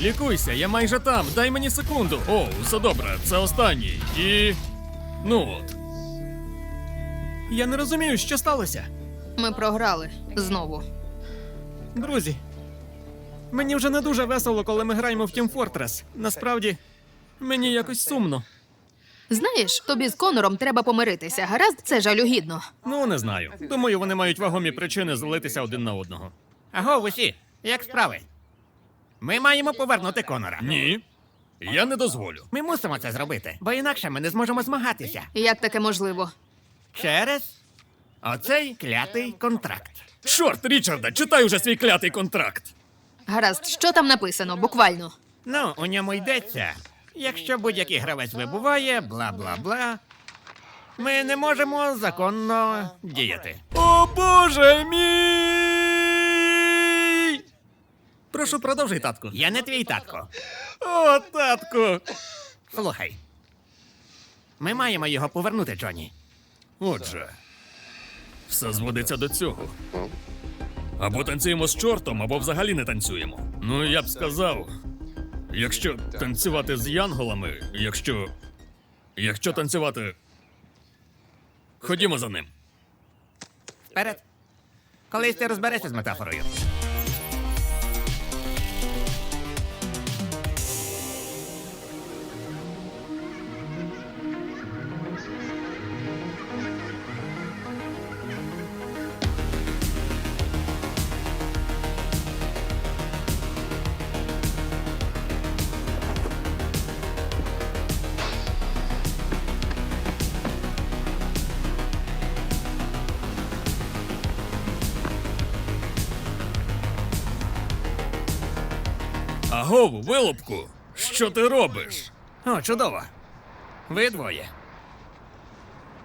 Лікуйся, я майже там. Дай мені секунду. О, все добре, це останній. І. Ну от. Я не розумію, що сталося. Ми програли знову. Друзі, мені вже не дуже весело, коли ми граємо в Team Fortress. Насправді, мені якось сумно. Знаєш, тобі з Конором треба помиритися. Гаразд, це жалюгідно. Ну, не знаю. Думаю, вони мають вагомі причини злитися один на одного. Аго, усі, як справи? Ми маємо повернути Конора. Ні. Я не дозволю. Ми мусимо це зробити, бо інакше ми не зможемо змагатися Як таке можливо? через оцей клятий контракт. Чорт, Річарда, читай уже свій клятий контракт. Гаразд, що там написано, буквально. Ну, у ньому йдеться. Якщо будь-який гравець вибуває, бла бла бла. Ми не можемо законно діяти. О боже мій! Прошу, продовжуй, татку. Я не твій татко. О, татку! Слухай. Ми маємо його повернути, Джоні. Отже, все зводиться до цього. Або танцюємо з чортом, або взагалі не танцюємо. Ну, я б сказав, якщо танцювати з янголами, якщо. Якщо танцювати. Ходімо за ним. Вперед. Колись ти розберешся з метафорою. Агов, вилупку! Що ти робиш? О, чудово. Ви двоє.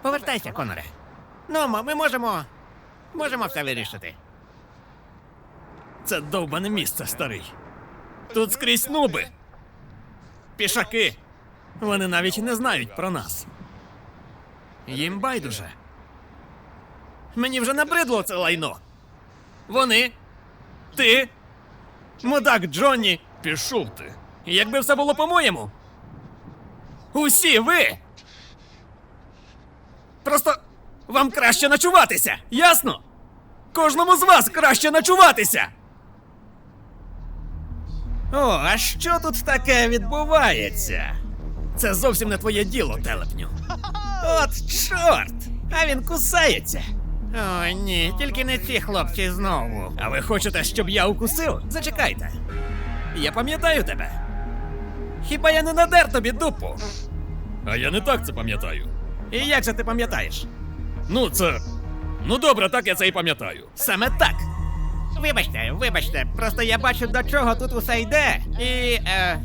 Повертайся, Коноре. Ну, ми можемо. Можемо все вирішити. Це довбане місце, старий. Тут скрізь нуби. Пішаки. Вони навіть не знають про нас. Їм байдуже. Мені вже набридло це лайно. Вони. Ти. Мудак Джонні. Пішов ти. Якби все було по-моєму. Усі ви. Просто вам краще ночуватися, ясно? Кожному з вас краще ночуватися. О, а що тут таке відбувається? Це зовсім не твоє діло, телепню. От чорт! А він кусається. О, ні, тільки не ці хлопці знову. А ви хочете, щоб я укусив? Зачекайте. Я пам'ятаю тебе. Хіба я не надер тобі дупу? А я не так це пам'ятаю. І як же ти пам'ятаєш? Ну, це. Ну добре, так я це і пам'ятаю. Саме так. Вибачте, вибачте, просто я бачу, до чого тут усе йде. І. Е,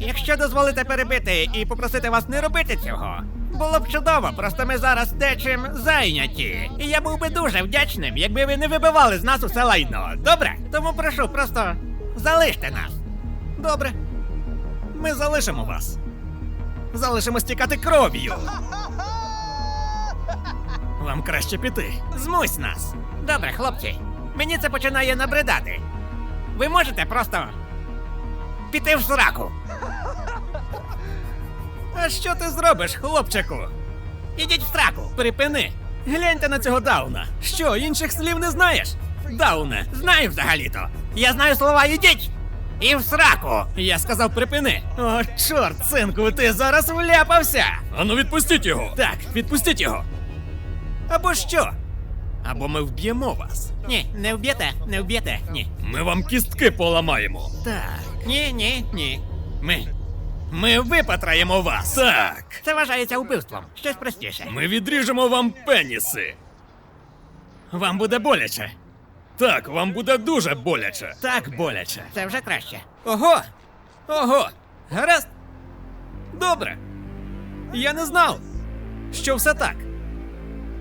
якщо дозволите перебити і попросити вас не робити цього. Було б чудово, просто ми зараз дечим зайняті. І я був би дуже вдячним, якби ви не вибивали з нас усе лайно. Добре? Тому прошу, просто залиште нас. Добре. Ми залишимо вас. Залишимо стікати кров'ю. Вам краще піти. Змусь нас. Добре, хлопці. Мені це починає набридати. Ви можете просто піти в сраку. А що ти зробиш, хлопчику? Ідіть в сраку. Припини. Гляньте на цього Дауна. Що, інших слів не знаєш? Дауне, Знаю взагалі-то. Я знаю слова ідіть і в сраку. я сказав припини. О, чорт, синку, ти зараз вляпався. Ану, відпустіть його. Так, відпустіть його. Або що? Або ми вб'ємо вас. Ні, не вб'єте, не вб'єте, ні. Ми вам кістки поламаємо. Так. Ні, ні, ні. Ми. Ми випатраємо вас. Так. Це вважається вбивством. Щось простіше. Ми відріжемо вам пеніси. Вам буде боляче. Так, вам буде дуже боляче. Так боляче. Це вже краще. Ого! Ого! Гаразд? Добре. Я не знав, що все так.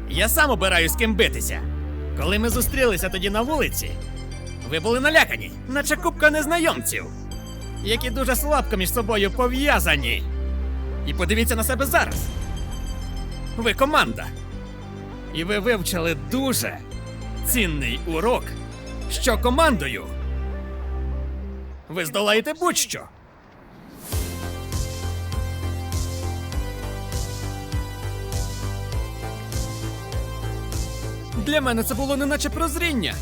Я сам обираю з ким битися. Коли ми зустрілися тоді на вулиці, ви були налякані, наче купка незнайомців, які дуже слабко між собою пов'язані. І подивіться на себе зараз. Ви команда. І ви вивчили дуже цінний урок, що командою Ви здолаєте будь-що. Для мене це було неначе прозріння.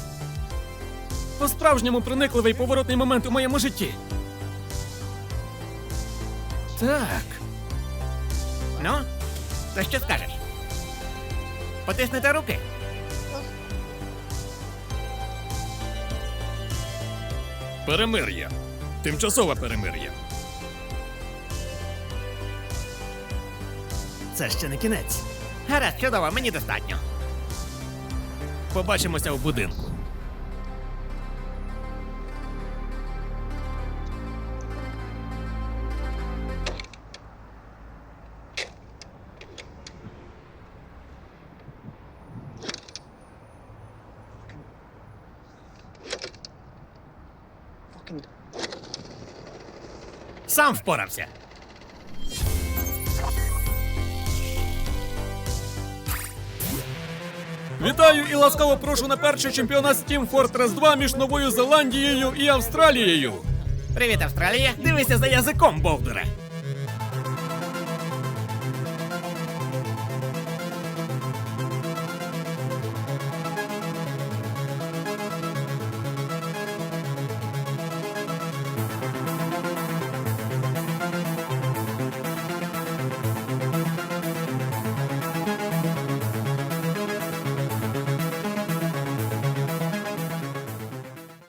По-справжньому проникливий поворотний момент у моєму житті. Так. Ну, то що скажеш? Потиснете руки? Перемир'я. Тимчасове перемир'я. Це ще не кінець. Гаразд, чудово, мені достатньо. Побачимося в будинку. Сам впорався. Вітаю і ласкаво прошу на перший чемпіонат Steam Fortress 2 між Новою Зеландією і Австралією. Привіт, Австралія. Дивися за язиком, Бовдуре.